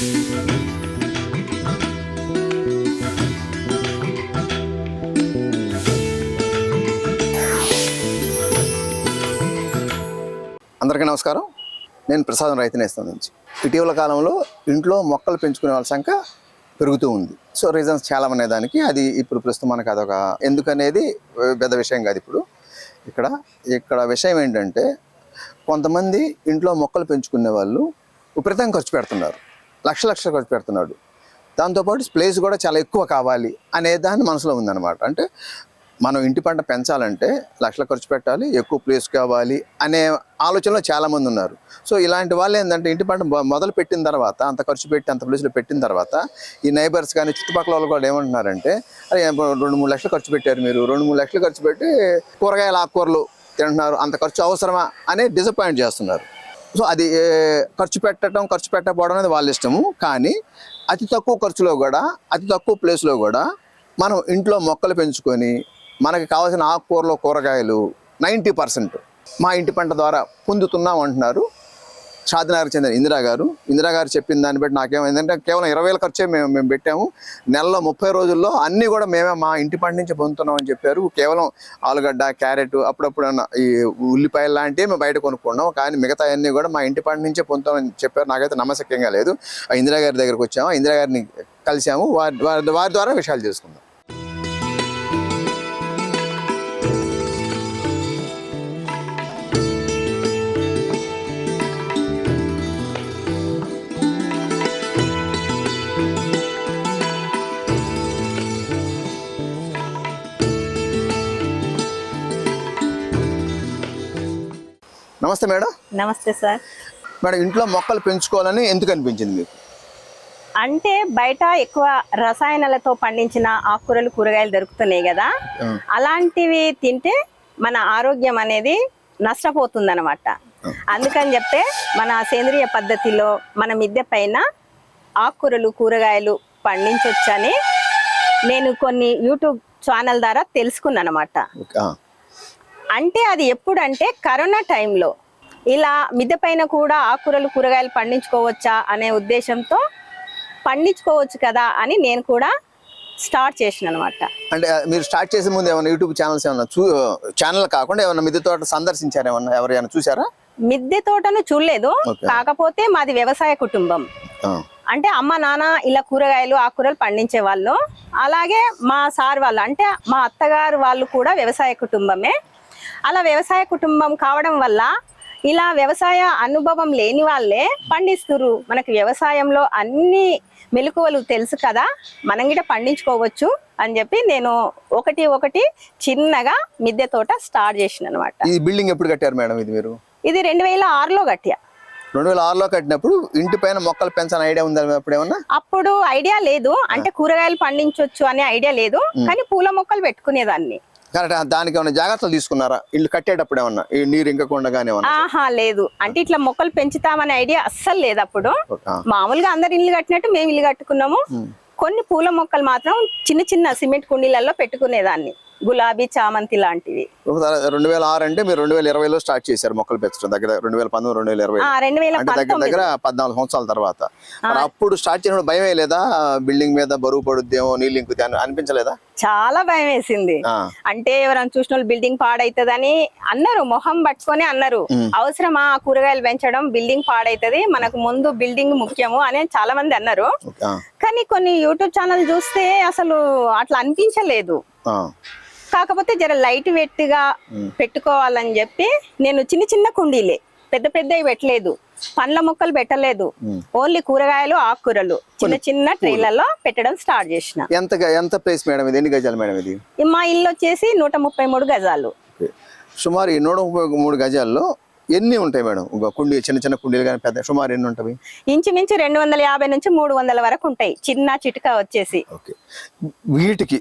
అందరికీ నమస్కారం. నేను ప్రసాదం రైతు నేస్తం నుంచి. ఇటీవల కాలంలో ఇంట్లో మొక్కలు పెంచుకునే వాళ్ళ సంఖ్య పెరుగుతూ ఉంది. సో రీజన్స్ చాలా ఉన్నాయి దానికి. అది ఇప్పుడు ప్రస్తుతం మనకు అదొక ఎందుకనేది పెద్ద విషయం కాదు ఇప్పుడు. ఇక్కడ ఇక్కడ విషయం ఏంటంటే కొంతమంది ఇంట్లో మొక్కలు పెంచుకునే వాళ్ళు విపరీతంగా ఖర్చు పెడుతున్నారు. లక్ష లక్షలు ఖర్చు పెడుతున్నాడు. దాంతోపాటు ప్లేస్ కూడా చాలా ఎక్కువ కావాలి అనే దాని మనసులో ఉందన్నమాట. అంటే మనం ఇంటి పంట పెంచాలంటే లక్షల ఖర్చు పెట్టాలి ఎక్కువ ప్లేస్ కావాలి అనే ఆలోచనలో చాలామంది ఉన్నారు. సో ఇలాంటి వాళ్ళు ఏంటంటే ఇంటి పంట మొదలు పెట్టిన తర్వాత అంత ఖర్చు పెట్టి అంత ప్లేస్లో పెట్టిన తర్వాత ఈ నైబర్స్ కానీ చుట్టుపక్కల వాళ్ళు కూడా ఏమంటున్నారంటే అరే రెండు మూడు లక్షలు ఖర్చు పెట్టారు మీరు రెండు మూడు లక్షలు ఖర్చు పెట్టి కూరగాయల ఆకుకూరలు తింటున్నారు అంత ఖర్చు అవసరమా? అనే డిసప్పాయింట్ చేస్తున్నారు. సో అది ఖర్చు పెట్టడం ఖర్చు పెట్టకపోవడం అనేది వాళ్ళ ఇష్టము. కానీ అతి తక్కువ ఖర్చులో కూడా అతి తక్కువ ప్లేస్లో కూడా మనం ఇంట్లో మొక్కలు పెంచుకొని మనకి కావాల్సిన ఆకుకూరలు కూరగాయలు నైంటీ పర్సెంట్ మా ఇంటి పంట ద్వారా పొందుతున్నాం అంటున్నారు. షాదినగర్ చెందిన ఇందిరా గారు. ఇందిరా గారు చెప్పిన దాన్ని బట్టి నాకేమైందంటే కేవలం ఇరవై వేల ఖర్చే మేము మేము పెట్టాము. నెలలో ముప్పై రోజుల్లో అన్నీ కూడా మేమే మా ఇంటి పంట నుంచి పొందుతున్నాం అని చెప్పారు. కేవలం ఆలుగడ్డ క్యారెట్ అప్పుడప్పుడు ఈ ఉల్లిపాయలు లాంటివి మేము బయట కొనుక్కున్నాం. కానీ మిగతా అన్నీ కూడా మా ఇంటి పంట నుంచే పొందుతామని చెప్పారు. నాకైతే నమ్మశక్యంగా లేదు. ఆ ఇందిరా గారి దగ్గరకు వచ్చాము. ఆ ఇందిరా గారిని కలిసాము. వారి వారి వారి ద్వారా విషయాలు తెలుసుకుందాం. నమస్తే మేడం. నమస్తే సార్. మేడం ఇంట్లో మొక్కలు పెంచుకోవాలని ఎందుకు అనిపించింది మీకు? అంటే బయట ఎక్కువ రసాయనాలతో పండించిన ఆకుకూరలు కూరగాయలు దొరుకుతున్నాయి కదా. అలాంటివి తింటే మన ఆరోగ్యం అనేది నష్టపోతుంది అనమాట అందుకని చెప్తే మన సేంద్రియ పద్ధతిలో మన మిద్దె పైన ఆకుకూరలు కూరగాయలు పండించవచ్చని నేను కొన్ని యూట్యూబ్ ఛానల్ ద్వారా తెలుసుకున్నాను అనమాట. అంటే అది ఎప్పుడంటే కరోనా టైంలో ఇలా మిద్దె పైన కూడా ఆకుకూరలు కూరగాయలు పండించుకోవచ్చా అనే ఉద్దేశంతో పండించుకోవచ్చు కదా అని నేను కూడా స్టార్ట్ చేసిన అనమాట అంటే మీరు స్టార్ట్ చేసే ముందు ఏమైనా యూట్యూబ్ ఛానల్స్ ఏమన్నా చూ ఛానల్ కాకుండా ఏమన్నా మిద్దె తోట సందర్శించారా ఏమన్నా? ఎవరైనా చూసారా మిద్దె తోటను చూడలేదు. కాకపోతే మాది వ్యవసాయ కుటుంబం. అంటే అమ్మ నాన్న ఇలా కూరగాయలు ఆకుకూరలు పండించే వాళ్ళు. అలాగే మా సార్ వాళ్ళు అంటే మా అత్తగారు వాళ్ళు కూడా వ్యవసాయ కుటుంబమే. అలా వ్యవసాయ కుటుంబం కావడం వల్ల ఇలా వ్యవసాయ అనుభవం లేని వాళ్ళే పండిస్తురు మనకి వ్యవసాయంలో అన్ని మెలకువలు తెలుసు కదా మనం కూడా పండించుకోవచ్చు అని చెప్పి నేను ఒకటి ఒకటి చిన్నగా మిద్దె తోట స్టార్ట్ చేసిన అనమాట ఈ బిల్డింగ్ ఎప్పుడు కట్టారు మేడం ఇది మీరు? ఇది రెండు వేల ఆరులో కట్టా రెండు వేల ఆరులో కట్టినప్పుడు ఇంటి పైన మొక్కలు పెంచాలని ఐడియా ఉందా అప్పుడు ఏమన్నా? అప్పుడు ఐడియా లేదు. అంటే కూరగాయలు పండించవచ్చు అనే ఐడియా లేదు. కానీ పూల మొక్కలు పెట్టుకునేదాన్ని. కరెక్ట్. దానికి ఏమైనా జాగ్రత్తలు తీసుకున్నారా? ఇల్లు కట్టేటప్పుడు ఏమన్నా? ఈ నీరు ఇంకకుండా కానీ ఆహా లేదు. అంటే ఇట్లా మొక్కలు పెంచుతామనే ఐడియా అస్సలు లేదు అప్పుడు. మామూలుగా అందరు ఇల్లు కట్టినట్టు మేము ఇల్లు కట్టుకున్నాము. కొన్ని పూల మొక్కలు మాత్రం చిన్న చిన్న సిమెంట్ కుండీలలో పెట్టుకునేదాన్ని. గులాబీ చామంతి లాంటివి. రెండు వేల ఆరు అంటే మీరు రెండు వేల ఇరవైలో స్టార్ట్ చేశారు మొక్కలు పెంచడం దగ్గర రెండు వేల పంతొమ్మిది రెండు వేల ఇరవై. ఆ రెండు వేల అంటే దగ్గర దగ్గర పద్నాలుగు సంవత్సరాల తర్వాత. అప్పుడు స్టార్ట్ చేసినప్పుడు భయం లేదా బిల్డింగ్ మీద బరువు పడుద్దేమో నీళ్ళు అని అనిపించలేదా? చాలా భయం వేసింది. అంటే ఎవరైనా చూసిన వాళ్ళు బిల్డింగ్ పాడైతుందని అన్నారు మొహం పట్టుకొని అన్నారు. అవసరమా ఆ కూరగాయలు పెంచడం? బిల్డింగ్ పాడైతది మనకు ముందు బిల్డింగ్ ముఖ్యము అని చాలా మంది అన్నారు కానీ కొన్ని యూట్యూబ్ ఛానల్ చూస్తే అసలు అట్లా అనిపించలేదు. కాకపోతే జర లైట్ వెయిట్గా పెట్టుకోవాలని చెప్పి నేను చిన్న చిన్న కుండీలే పెద్ద పెద్దవి పెట్టలేదు. పండ్ల మొక్కలు పెట్టలేదు. ఓన్లీ కూరగాయలు ఆకుకూరలు చిన్న చిన్న ట్రైలలో పెట్టడం స్టార్ట్ చేసిన. ఎంత ప్లేస్ మేడం ఇది? ఎన్ని గజాలు మేడం ఇది? మా ఇల్లు వచ్చేసి నూట ముప్పై మూడు గజాలు. సుమారు నూట ముప్పై మూడు గజాల్లో ఎన్ని ఉంటాయి మేడం? కుండీ చిన్న చిన్న కుండీలు కానీ పెద్ద సుమారు ఎన్ని ఉంటాయి? ఇంచుమించు రెండు వందల యాభై నుంచి మూడు వందల వరకు ఉంటాయి. చిన్న చిటుక వచ్చేసి. వీటికి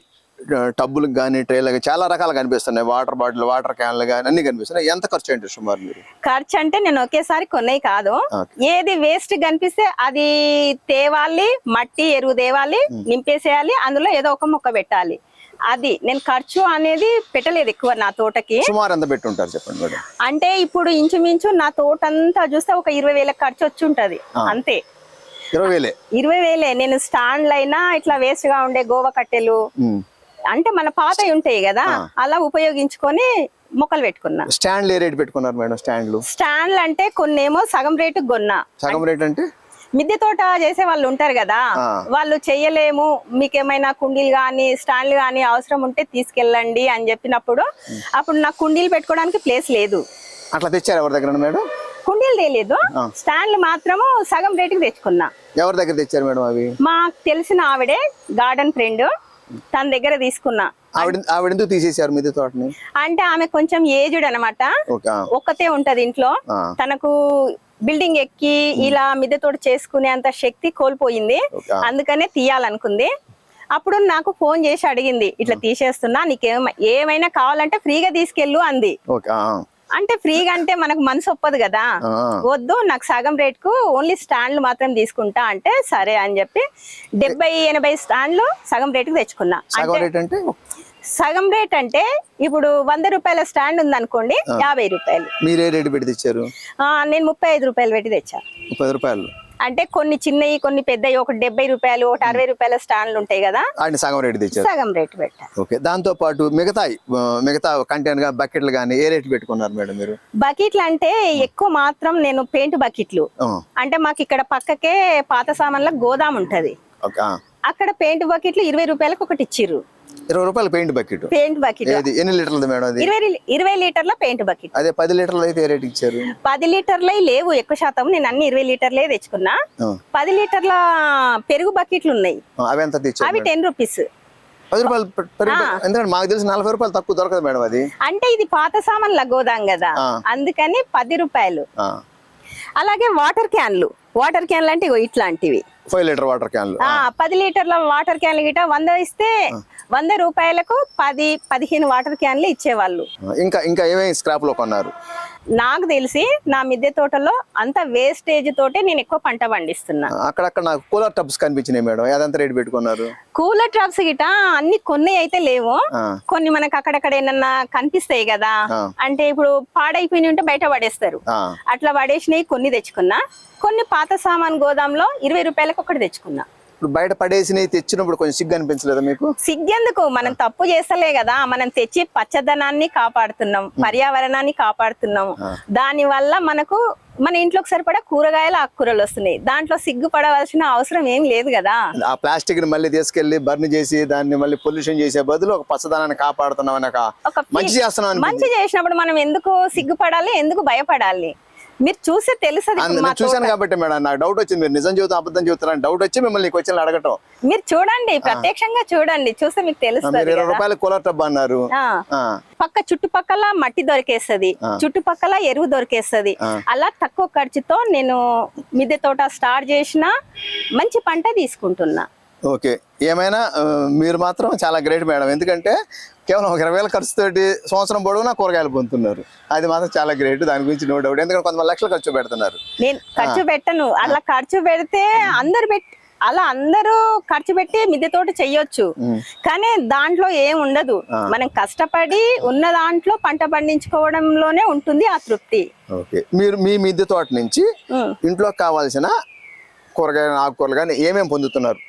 టబ్బులకు కానీ ట్రైలకు చాలా రకాలు కనిపిస్తున్నాయి. వాటర్ బాటిల్ వాటర్ క్యాన్లు కానీ అన్ని కనిపిస్తున్నాయి. ఎంత ఖర్చు ఏంటి సుమారు మీరు? ఖర్చు అంటే నేను ఒకేసారి కొన్నాయి కాదు. ఏది వేస్ట్ కనిపిస్తే అది తేవాలి మట్టి ఎరువు తేవాలి నింపేసేయాలి అందులో ఏదో ఒక మొక్క పెట్టాలి. అది నేను ఖర్చు అనేది పెట్టలేదు ఎక్కువ నా తోటకి. సుమారు ఎంత పెట్టి ఉంటారు చెప్పండి అంటే ఇప్పుడు ఇంచుమించు నా తోట అంతా చూస్తే ఒక ఇరవై వేల ఖర్చు వచ్చి ఉంటది. అంతే. ఇరవై వేలే? ఇరవై వేలే. నేను స్టాండ్లు అయినా ఇట్లా వేస్ట్గా ఉండే గోవా కట్టెలు. అంటే మన పాతవి ఉంటాయి కదా అలా ఉపయోగించుకొని మొక్కలు పెట్టుకున్నా. స్టాండ్లు ఏ రేట్ పెట్టుకున్నారు మేడం స్టాండ్లు. స్టాండ్లు అంటే కొన్ని ఏమో సగం రేటుకి కొన్నా. సగం రేట్ అంటే? మిద్దె తోట చేసే వాళ్ళు ఉంటారు కదా. వాళ్ళు చెయ్యలేము. మీకేమైనా కుండీలు కానీ స్టాండ్లు కానీ అవసరం ఉంటే తీసుకెళ్ళండి అని చెప్పినప్పుడు అప్పుడు నాకు కుండీలు పెట్టుకోవడానికి ప్లేస్ లేదు. అట్లా తెచ్చారు ఎవరి దగ్గర మేడం? కుండీలు తెలియదు స్టాండ్లు మాత్రము సగం రేటుకి తెచ్చుకున్నా. ఎవరి దగ్గర తెచ్చారు మేడం అవి? మాకు తెలిసిన ఆవిడే గార్డెన్ ఫ్రెండ్. తన దగ్గర తీసుకున్నా. ఆవిడ తీసేశారు తోటని? అంటే ఆమె కొంచెం ఏజ్డ్ అనమాట ఒక్కతే ఉంటది ఇంట్లో. తనకు బిల్డింగ్ ఎక్కి ఇలా మిద్దె తోట చేసుకునే అంత శక్తి కోల్పోయింది. అందుకనే తీయాలనుకుంది. అప్పుడు నాకు ఫోన్ చేసి అడిగింది ఇట్లా తీసేస్తున్నా నీకేమ ఏమైనా కావాలంటే ఫ్రీగా తీసుకెళ్ళు అంది. అంటే ఫ్రీగా అంటే మనకు మనసు ఒప్పదు కదా. వద్దు నాకు సగం రేట్కు ఓన్లీ స్టాండ్లు మాత్రం తీసుకుంటా అంటే సరే అని చెప్పి డెబ్బై ఎనభై స్టాండ్లు సగం రేటుకి తెచ్చుకున్నా. సగం అంటే రేట్ అంటే? సగం రేట్ అంటే ఇప్పుడు వంద రూపాయల స్టాండ్ ఉందనుకోండి యాభై రూపాయలు. మీరు ఏ రేటు పెట్టి తెచ్చారు? నేను ముప్పై ఐదు రూపాయలు పెట్టి తెచ్చా. ముప్పై రూపాయలు. అంటే కొన్ని చిన్నవి కొన్ని పెద్దవి ఒక డెబ్బై రూపాయలు ఒకటి అరవై రూపాయల స్టాండ్లు ఉంటాయి కదా? ఆయన సగం రేటు తెచ్చారు. సగం రేట్ పెట్టా ఓకే దాంతో పాటు మిగతా మిగతా కంటైనర్గా బకెట్లు కానీ ఏ రేటు పెట్టుకున్నారు మేడం మీరు? బకెట్లు అంటే ఎక్కువ మాత్రం నేను పెయింట్ బకెట్లు. అంటే మాకు ఇక్కడ పక్కకే పాత సామాన్ల గోదాం ఉంటది. అక్కడ పెయింట్ బకెట్లు ఇరవై రూపాయలకు ఒకటి ఇచ్చిర్రు. ఇరవై రూపాయలు పెయింట్ బకెట్. Paint bucket. ఏది? ఎన్ని లీటర్లు మేడం అది? ఇరవై ఇరవై లీటర్ల పెయింట్ బకెట్. అదే పది లీటర్లు అయితే రేట్ ఇచ్చారు? పది లీటర్లే లేవు ఎక్కువ శాతం. నేను అన్ని ఇరవై లీటర్లే తెచ్చుకున్నా. పది లీటర్ల పెరుగు బకెట్లు ఉన్నాయి. అవి ఎంత తెచ్చారు అవి టెన్ రూపీస్. పది రూపాయలు. ఎందుకంటే మాకు తెలిసి నలభై రూపాయలు తక్కువ దొరకదు మేడం అది. అంటే ఇది పాత సామాన్ల గోదాం కదా. అందుకని పది రూపాయలు. ఆ, అలాగే వాటర్ క్యాన్లు. వాటర్ క్యాన్లు అంటే ఇట్లాంటివి. ఫైవ్ లీటర్ వాటర్ క్యాన్లు. ఆ పది లీటర్ల వాటర్ క్యాన్లు గిట వంద ఇస్తే వంద రూపాయలకు పది పదిహేను వాటర్ క్యాన్లు ఇచ్చేవాళ్ళు. ఇంకా ఇంకా ఏమేమి స్క్రాప్లో కొన్నారు? నాకు తెలిసి నా మిద్దె తోటలో అంత వేస్టేజ్ తోటే నేను ఎక్కువ పంట పండిస్తున్నా. అక్కడక్కడ నాకు కూలర్ టబ్స్ కనిపించినాయి మేడం. అదంతా రేట్ పెట్టుకున్నారు? కూలర్ ట్రాప్స్ గిట అన్ని కొన్ని అయితే లేవు. కొన్ని మనకు అక్కడక్కడ ఏమన్నా కనిపిస్తాయి కదా. అంటే ఇప్పుడు పాడైపోయినాయి ఉంటే బయట పడేస్తారు. అట్లా పడేసినవి కొన్ని తెచ్చుకున్నా. కొన్ని పాత సామాన్ గోదాంలో ఇరవై రూపాయలకు ఒకటి తెచ్చుకున్నా. ఇప్పుడు బయట పడేసినవి తెచ్చినప్పుడు కొంచెం సిగ్గు అనిపించలేదా మీకు? సిగ్గెందుకు? మనం తప్పు చేస్తలే కదా. మనం తెచ్చి పచ్చదనాన్ని కాపాడుతున్నాం పర్యావరణాన్ని కాపాడుతున్నాం. దాని వల్ల మనకు మన ఇంట్లోకి సరిపడా కూరగాయలు ఆకుకూరలు వస్తున్నాయి. దాంట్లో సిగ్గుపడవలసిన అవసరం ఏం లేదు కదా. ఆ ప్లాస్టిక్ని మళ్ళీ తీసుకెళ్ళి బర్న్ చేసి దాన్ని మళ్ళీ పొల్యూషన్ చేసే బదులు ఒక పచ్చదనాన్ని కాపాడుతున్నాం మంచి చేస్తున్నాం. మంచి చేసినప్పుడు మనం ఎందుకు సిగ్గుపడాలి? ఎందుకు భయపడాలి? మీరు అందు- నేను చూశాను కాబట్టి మేడం నాకు డౌట్ వచ్చింది. మీరు నిజం చెబుతా అబద్ధం చెబుతారని డౌట్ వచ్చి మిమ్మల్ని క్వశ్చన్ అడగటం. మీరు చూడండి ప్రత్యక్షంగా చూడండి. చూస్తే మీకు తెలుస్తుంది ఇరవై రూపాయలు కూలర్ టబ్ అన్నారు. పక్క చుట్టుపక్కల మట్టి దొరికేస్తది. చుట్టుపక్కల ఎరువు దొరికేస్తది. అలా తక్కువ ఖర్చుతో నేను మిద్దె తోట స్టార్ట్ చేసిన మంచి పంట తీసుకుంటున్నా. ఓకే. ఏమైనా మీరు మాత్రం చాలా గ్రేట్ మేడం. ఎందుకంటే కేవలం ఒక ఇరవై వేల ఖర్చుతోటి సంవత్సరం పొడవునా కూరగాయలు పొందుతున్నారు. అది మాత్రం చాలా గ్రేట్. దాని గురించి నో డౌట్. ఎందుకంటే కొంతమంది లక్షలు ఖర్చు పెడుతున్నారు. నేను ఖర్చు పెట్టను. అలా ఖర్చు పెడితే అందరు పెట్టి అలా అందరూ ఖర్చు పెట్టి మిద్దె తోట చెయ్యొచ్చు కానీ దాంట్లో ఏం ఉండదు. మనం కష్టపడి ఉన్న దాంట్లో పంట పండించుకోవడంలోనే ఉంటుంది ఆ తృప్తి. ఓకే. మీరు మీ మిద్దె తోట నుంచి. ఇంట్లో కావాల్సిన కూరగాయలు ఆకుకూరలు కానీ ఏమేమి పొందుతున్నారు?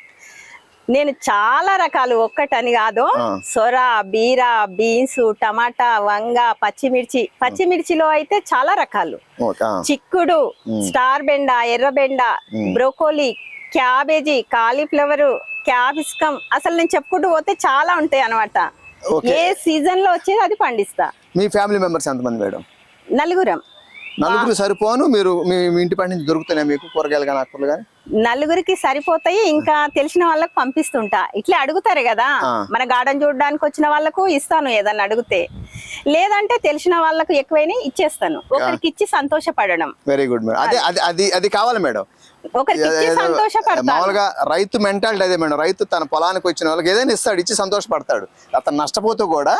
నేను చాలా రకాలు ఒక్కటని కాదు. సొర బీర బీన్స్ టమాటా వంగ పచ్చిమిర్చి. పచ్చిమిర్చిలో అయితే చాలా రకాలు. చిక్కుడు స్టార్ బెండ ఎర్ర బెండ బ్రోకోలీ క్యాబేజీ కాలీఫ్లవర్ క్యాప్సికం అసలు నేను చెప్పుకుంటూ పోతే చాలా ఉంటాయి అనమాట. ఏ సీజన్లో వచ్చేది అది పండిస్తా. మీ ఫ్యామిలీ మెంబర్స్ ఎంతమంది మేడం? నలుగురం. నలుగురు సరిపోను. మీరు మీ ఇంటి పని నుంచి దొరుకుతున్నాయి మీకు? కూరగాయలు కానీ ఆకుకూరలు కానీ నలుగురికి సరిపోతాయి ఇంకా తెలిసిన వాళ్ళకి పంపిస్తుంటా. ఇట్లా అడుగుతారు కదా. మన గార్డెన్ చూడడానికి వచ్చిన వాళ్ళకు ఇస్తాను ఏదన్నా అడిగితే. లేదంటే తెలిసిన వాళ్ళకు ఎక్కువైనా ఇచ్చేస్తాను. ఒకరికి ఇచ్చి సంతోషపడడం. వెరీ గుడ్ మేడం అది అది. అది కావాలి మేడం మామూలుగా రైతు మెంటాలిటీ అదే మేడం. రైతు తన పొలానికి వచ్చిన వాళ్ళకి ఏదైనా ఇస్తాడు ఇచ్చి సంతోషపడతాడు. అతను నష్టపోతూ కూడా.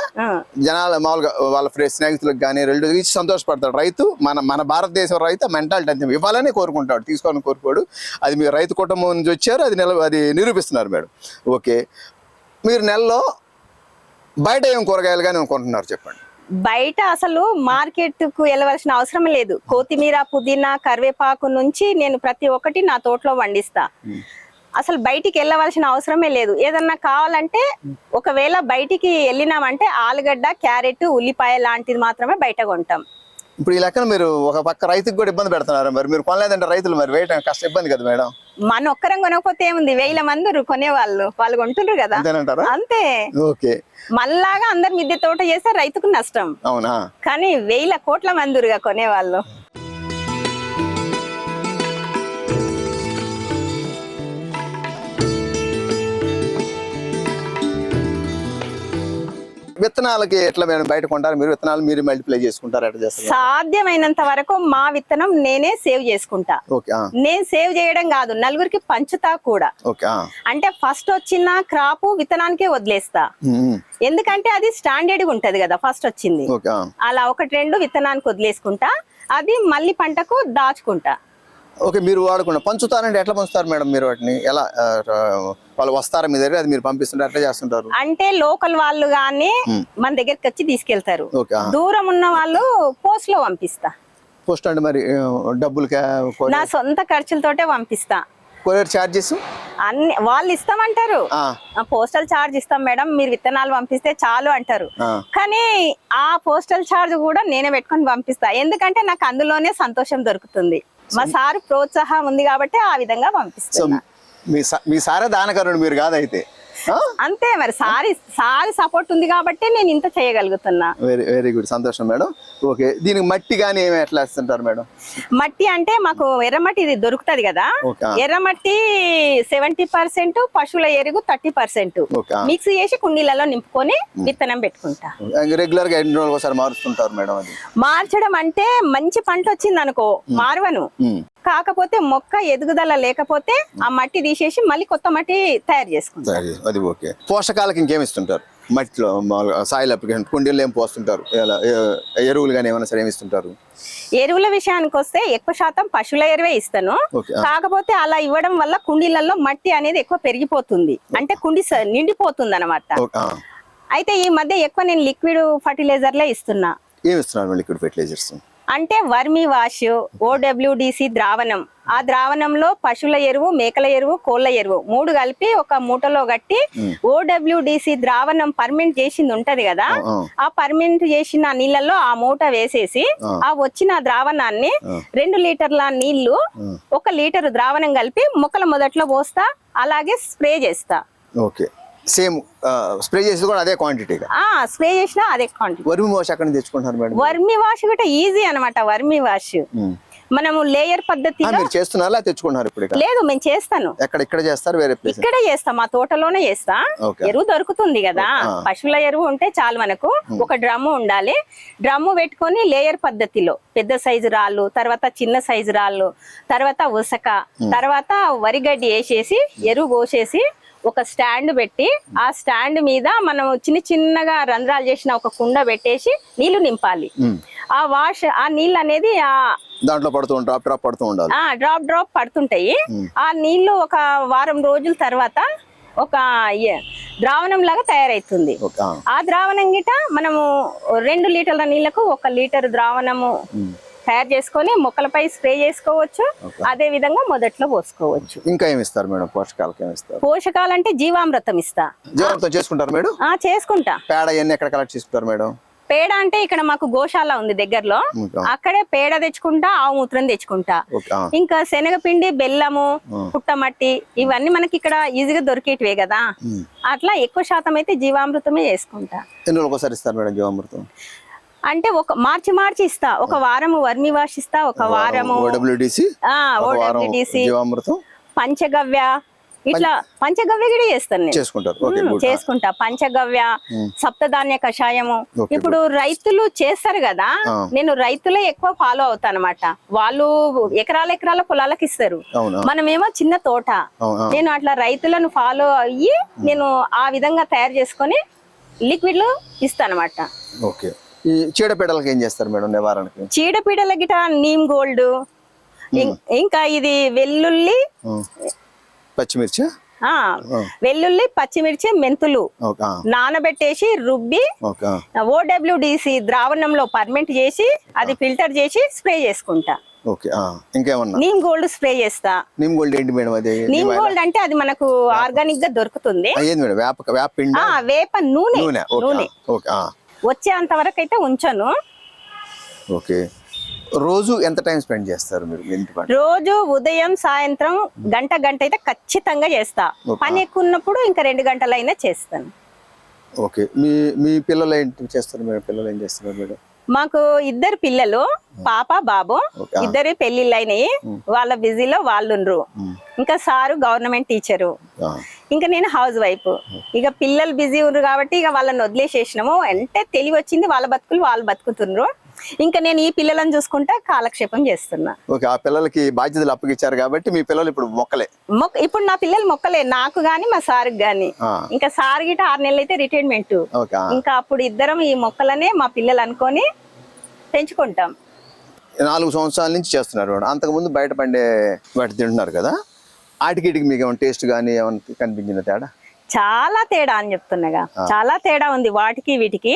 జనాలు మామూలుగా వాళ్ళ ఫ్రెండ్స్ స్నేహితులకు కానీ రెండు ఇచ్చి సంతోషపడతాడు. రైతు మన మన భారతదేశం రైతు మెంటాలిటీ అంతే. ఇవ్వాలని కోరుకుంటాడు తీసుకోవాలని కోరుకోడు. అది మీరు రైతు కుటుంబం నుంచి వచ్చారు అది నిల అది నిరూపిస్తున్నారు మేడం. ఓకే. మీరు నెలలో బయట ఏం కూరగాయలు కానీ కొంటున్నారు చెప్పండి. బయట అసలు మార్కెట్కు వెళ్ళవలసిన అవసరం లేదు. కొత్తిమీర పుదీనా కరివేపాకు నుంచి నేను ప్రతి ఒక్కటి నా తోటలో వండిస్తా. అసలు బయటికి వెళ్ళవలసిన అవసరమే లేదు. ఏదన్నా కావాలంటే ఒకవేళ బయటికి వెళ్ళినామంటే ఆలుగడ్డ క్యారెట్ ఉల్లిపాయ లాంటిది మాత్రమే బయట కొంటాం. ఇప్పుడు ఈ లెక్కన మీరు ఒక పక్క రైతుకి కూడా ఇబ్బంది పెడుతున్నారు మరి? మీరు కొనలేదంటే రైతులు మరి వేయడం కష్ట ఇబ్బంది కదా మేడం? మన ఒక్కరం కొనకపోతే ఏముంది? వేల మంది కొనేవాళ్ళు. వాళ్ళు కొంటుండ్రు కదా. అంతేనంటారా? అంతే. ఓకే. మళ్ళాగా అందరు మిద్దె తోట చేస్తే రైతుకు నష్టం. అవునా? కానీ వేల కోట్ల మందిరుగా కొనేవాళ్ళు. విత్తనాలకి ఎట్లా మేడం బయట కొంటారు? మీరు విత్తనాలు మీరు మల్టిప్లై చేసుకుంటారు? ఎట్లా చేస్తారు? సాధ్యమైనంత వరకు మా విత్తనం నేనే సేవ్ చేసుకుంటా. నేను సేవ్ చేయడం కాదు నలుగురికి పంచుతా కూడా. అంటే ఫస్ట్ వచ్చిన క్రాప్ విత్తనానికే వదిలేస్తా. ఎందుకంటే అది స్టాండర్డ్ ఉంటది కదా ఫస్ట్ వచ్చింది. అలా ఒకటి రెండు విత్తనానికి వదిలేసుకుంటా. అది మళ్ళీ పంటకు దాచుకుంటా. ఓకే మీరు వాడకుండా పంచుతారంటే ఎట్లా పంచుతారు మేడం మీరు వాటిని? ఎలా వాళ్ళు వస్తారా మీ దగ్గర? అది మీరు పంపిస్తుంటారు ఎట్లా చేస్తుంటారు. అంటే లోకల్ వాళ్ళు గాని మన దగ్గరికి వచ్చి తీసుకెళ్తారు. దూరం ఉన్న వాళ్ళు పోస్ట్లో పంపిస్తా. పోస్ట్ అంటే మరి డబ్బులు నా సొంత ఖర్చులతోటే పంపిస్తా. కొరియర్ ఛార్జెస్ అన్ని వాళ్ళు ఇస్తామంటారు. పోస్టల్ చార్జ్ ఇస్తాం మేడం మీరు విత్తనాలు పంపిస్తే చాలు అంటారు. కానీ ఆ పోస్టల్ చార్జ్ కూడా నేనే పెట్టుకొని పంపిస్తా. ఎందుకంటే నాకు అందులోనే సంతోషం దొరుకుతుంది. మా సార్ ప్రోత్సాహం ఉంది కాబట్టి ఆ విధంగా సా- మీ సారే దానకరుడు మీరు కాదైతే. అంతే మరి సారి సారి సపోర్ట్ ఉంది కాబట్టి నేను ఇంత చేయగలుగుతున్నా. వెరీ వెరీ గుడ్ సంతోషం మేడం. ఓకే దీనికి మట్టి కానీ ఏమి ఎట్లా వేస్తుంటారు మేడం? మట్టి అంటే మాకు ఎర్రమట్టి ఇది దొరుకుతది కదా. ఎర్రమట్టి సెవెంటీ పర్సెంట్ పశువుల ఎరుగు థర్టీ పర్సెంట్ మిక్స్ చేసి కుండీలలో నింపుకొని విత్తనం పెట్టుకుంటా. రెగ్యులర్గా ఎన్ని రోజులు ఒకసారి మారుస్తుంటారు మేడం మార్చడం అంటే మంచి పంట వచ్చింది అనుకో మారవను. ఉమ్. కాకపోతే మొక్క ఎదుగుదల లేకపోతే ఆ మట్టి తీసేసి మళ్ళీ కొత్త మట్టి తయారు చేసుకుంటాం సరే, అది ఓకే. పోషకాలకు ఇంకేమి ఇస్తుంటారు? మట్టిలో సాయిల్ అప్లికేషన్ కుండీలు ఏం పోస్తుంటారు? ఎరువులు కానీ ఏమైనా సరే ఇస్తుంటారు? ఎరువుల విషయానికి వస్తే ఎక్కువ శాతం పశువుల ఎరువే ఇస్తాను. కాకపోతే అలా ఇవ్వడం వల్ల కుండీలలో మట్టి అనేది ఎక్కువ పెరిగిపోతుంది. అంటే కుండి నిండిపోతుంది అనమాట. అయితే ఈ మధ్య ఎక్కువ నేను లిక్విడ్ ఫర్టిలైజర్లే ఇస్తున్నా. ఏమి ఇస్తున్నారు లిక్విడ్ ఫెర్టిలైజర్స్? అంటే వర్మి వాష్ ఓడబ్ల్యూడిసి ద్రావణం. ఆ ద్రావణంలో పశువుల ఎరువు మేకల ఎరువు కోళ్ళ ఎరువు మూడు కలిపి ఒక మూటలో కట్టి ఓడబ్ల్యూడిసి ద్రావణం పర్మెంట్ చేసింది ఉంటది కదా? ఆ. పర్మెంట్ చేసిన నీళ్ళల్లో ఆ మూట వేసేసి ఆ. వచ్చిన ద్రావణాన్ని రెండు లీటర్ల నీళ్ళు ఒక లీటర్ ద్రావణం కలిపి మొక్కల మొదట్లో పోస్తా అలాగే స్ప్రే చేస్తా. ఓకే. సేమ్ స్ప్రే చేసేది కూడా అదే క్వాంటిటీగా ఆ స్ప్రే చేసినా అదే క్వాంటిటీ వరిమి మోస ఎక్కడ నుంచి తెచ్చుకుంటున్నారు మేడం? వర్మి వాష్ కూడా ఈజీ అన్నమాట వర్మి వాష్. మనము లేయర్ మీరు చేస్తున్నారా లేదా తెచ్చుకుంటున్నారు ఇప్పుడు? లేదు మేము చేస్తాను. ఎక్కడ ఇక్కడ చేస్తారు వేరే ఇక్కడే చేస్తాం మా తోటలోనే చేస్తా. ఎరువు దొరుకుతుంది కదా పశువుల ఎరువు ఉంటే చాలు మనకు. ఒక డ్రమ్ము ఉండాలి. డ్రమ్ము పెట్టుకొని లేయర్ పద్ధతిలో పెద్ద సైజు రాళ్ళు తర్వాత చిన్న సైజు రాళ్ళు తర్వాత ఉసక తర్వాత వరిగడ్డి వేసేసి ఎరువు పోసేసి ఒక స్టాండ్ పెట్టి ఆ స్టాండ్ మీద మనం చిన్న చిన్నగా రంధ్రాలు చేసిన ఒక కుండ పెట్టేసి నీళ్ళు నింపాలి. ఆ వాష్ ఆ నీళ్ళు అనేది ఆ దాంట్లో పడుతూ డ్రాప్ డ్రాప్ పడుతూ ఉండాలి. ఆ డ్రాప్ డ్రాప్ పడుతుంటాయి. ఆ నీళ్ళు ఒక వారం రోజుల తర్వాత ఒక ద్రావణం లాగా తయారైతుంది. ఆ. ద్రావణం గిట మనము రెండు లీటర్ల నీళ్ళకు ఒక లీటర్ ద్రావణము తయారు చేసుకొని మొక్కలపై స్ప్రే చేసుకోవచ్చు. అదే విధంగా మొదట్లో పోసుకోవచ్చు. ఇంకా ఏమి ఇస్తారు మేడం? పోషకాలకు ఏమి ఇస్తారు? పోషకాలంటే జీవామృతం ఇస్తా. జీవంతం చేసుకుంటారు మేడం? ఆ చేసుకుంటా. పేడ ఇవన్నీ ఎక్కడ కలెక్ట్ చేసుకుంటారు మేడం? పేడ అంటే ఇక్కడ మాకు గోశాల ఉంది దగ్గరలో. అక్కడే పేడ తెచ్చుకుంటా ఆవు మూత్రం తెచ్చుకుంటా. ఇంకా శనగపిండి బెల్లము పుట్టమట్టి ఇవన్నీ మనకి ఇక్కడ ఈజీగా దొరికేటివే కదా. అట్లా ఎక్కువ శాతం అయితే జీవామృతమే చేసుకుంటా. ఎన్ని ఒకసారి ఇస్తారు మేడం జీవామృతం? అంటే ఒక మార్చి మార్చి ఇస్తా. ఒక వారము వర్మి వాష్ ఇస్తా ఒక వారము పంచగవ్య ఇట్లా పంచగవ్య కూడా చేస్తాను చేసుకుంటా. పంచగవ్య సప్తధాన్య కషాయము. ఇప్పుడు రైతులు చేస్తారు కదా. నేను రైతులే ఎక్కువ ఫాలో అవుతా అనమాట వాళ్ళు ఎకరాల ఎకరాల పొలాలకు ఇస్తారు. మనమేమో చిన్న తోట. నేను అట్లా రైతులను ఫాలో అయ్యి నేను ఆ విధంగా తయారు చేసుకొని లిక్విడ్లు ఇస్తానమాట. ఓకే. ఈ చీడపీడలకు ఏం చేస్తారు మేడం నివారణకి? చీడపీడల గిట నీమ్ గోల్డ్ ఇంకా ఇది వెల్లుల్లి. పచ్చిమిర్చి? వెల్లుల్లి పచ్చిమిర్చి మెంతులు నానబెట్టేసి రుబ్బి ఓడబ్ల్యూడిసి ద్రావణంలో పర్మెంట్ చేసి అది ఫిల్టర్ చేసి స్ప్రే చేసుకుంటా. ఇంకేమన్నా? నీమ్ గోల్డ్ స్ప్రే చేస్తా. నిమ్ గోల్డ్ ఏంటి మేడం అది? నీమ్ గోల్డ్ అంటే అది మనకు ఆర్గానిక్గా దొరుకుతుంది. వేప నూనె. నూనె. వచ్చేంత వరకు అయితే ఉంచను. ఓకే. రోజు ఎంత టైం స్పెండ్ చేస్తారు మీరు? రోజు ఉదయం సాయంత్రం గంట గంట అయితే ఖచ్చితంగా చేస్తా. పని ఎక్కువ ఉన్నప్పుడు ఇంకా రెండు గంటలైనా చేస్తాను. ఓకే. మీ మీ పిల్లలు ఏంటి చేస్తారు మేడం? పిల్లలు ఏం చేస్తున్నారు మేడం? మాకు ఇద్దరు పిల్లలు పాప బాబు. ఇద్దరు పెళ్ళిళ్ళు అయినాయి వాళ్ళ బిజీలో వాళ్ళుండ్రు. ఉమ్. ఇంకా సారు గవర్నమెంట్ టీచరు. ఇంకా నేను హౌస్ వైఫ్. ఇక పిల్లలు బిజీ ఉన్నారు కాబట్టి ఇక వాళ్ళని వదిలేసేసినాము. అంటే తెలివి వచ్చింది వాళ్ళ బతుకులు వాళ్ళు బతుకుతుండ్రు. ఇంకా నేను ఈ పిల్లలను చూసుకుంటా కాలక్షేపం చేస్తున్నా. ఓకే ఆ పిల్లలకి బాధ్యతలు అప్పగిచ్చారు కాబట్టి మీ పిల్లలు ఇప్పుడు మొక్కలే. మొక్క ఇప్పుడు నా పిల్లలు మొక్కలే నాకు గాని మా సార్కి గాని. ఇంకా సార్ గిట ఆరు నెలలు అయితే రిటైర్మెంట్. ఇంకా అప్పుడు ఇద్దరం ఈ మొక్కలనే మా పిల్లలు అనుకొని పెంచుకుంటాం. నాలుగు సంవత్సరాల నుంచి చేస్తున్నారు అంతకుముందు బయట పండే వాటి తింటున్నారు కదా? వీటికి మీకు ఏమైనా టేస్ట్ కానీ ఏమైనా కనిపించిన తేడా? చాలా తేడా అని చెప్తున్నాగా. చాలా తేడా ఉంది వాటికి వీటికి.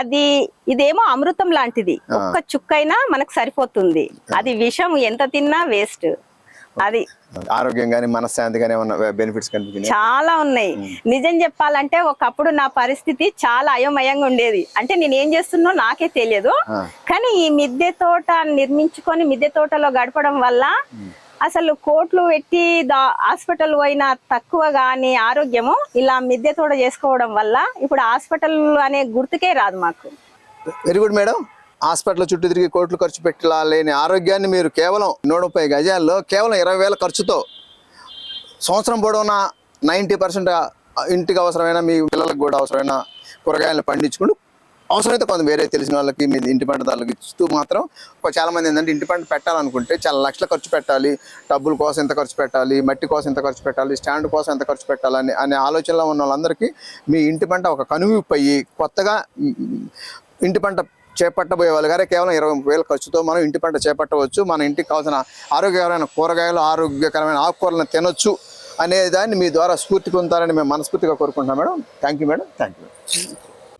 అది ఇదేమో అమృతం లాంటిది. ఒక్క చుక్కైనా మనకు సరిపోతుంది. అది విషం ఎంత తిన్నా వేస్ట్. అది. ఆరోగ్యం కానీ మనశ్శాంతి కానీ ఏమన్నా బెనిఫిట్స్ కనిపించినాయి? చాలా ఉన్నాయి. నిజం చెప్పాలంటే ఒకప్పుడు నా పరిస్థితి చాలా అయోమయంగా ఉండేది. అంటే నేను ఏం చేస్తున్నో నాకే తెలియదు. కానీ ఈ మిద్దె తోట నిర్మించుకొని మిద్దె తోటలో గడపడం వల్ల అసలు కోట్లు పెట్టి దా- హాస్పిటల్ పోయినా తక్కువ కానీ ఆరోగ్యము ఇలా మిద్దె తోడ చేసుకోవడం వల్ల ఇప్పుడు హాస్పిటల్ అనే గుర్తుకే రాదు మాకు. వెరీ గుడ్ మేడం హాస్పిటల్ చుట్టూ తిరిగి కోట్లు ఖర్చు పెట్టలేని ఆరోగ్యాన్ని మీరు కేవలం నూట ముప్పై గజాల్లో కేవలం ఇరవై వేల ఖర్చుతో సంవత్సరం పొడవునా నైంటీ పర్సెంట్ ఇంటికి అవసరమైన మీ పిల్లలకు కూడా అవసరమైన కూరగాయలను పండించుకుంటూ అవసరమైతే కొంత వేరే తెలిసిన వాళ్ళకి మీ ఇంటి పంటదారులకు ఇస్తూ మాత్రం ఒక చాలా మంది ఏంటంటే ఇంటి పంట పెట్టాలనుకుంటే చాలా లక్షల ఖర్చు పెట్టాలి. డబ్బుల కోసం ఎంత ఖర్చు పెట్టాలి? మట్టి కోసం ఎంత ఖర్చు పెట్టాలి? స్టాండ్ కోసం ఎంత ఖర్చు పెట్టాలని అనే ఆలోచనలో ఉన్న వాళ్ళందరికీ మీ ఇంటి పంట ఒక కనువిప్పు అయ్యి కొత్తగా ఇంటి పంట చేపట్టబోయే వాళ్ళు గారే కేవలం ఇరవై వేల ఖర్చుతో మనం ఇంటి పంట చేపట్టవచ్చు. మన ఇంటికి కావాల్సిన ఆరోగ్యకరమైన కూరగాయలు ఆరోగ్యకరమైన ఆకుకూరలను తినొచ్చు అనే దాన్ని మీ ద్వారా స్ఫూర్తి పొందుతారని మేము మనస్ఫూర్తిగా కోరుకుంటున్నాం madam. Thank you madam. Thank you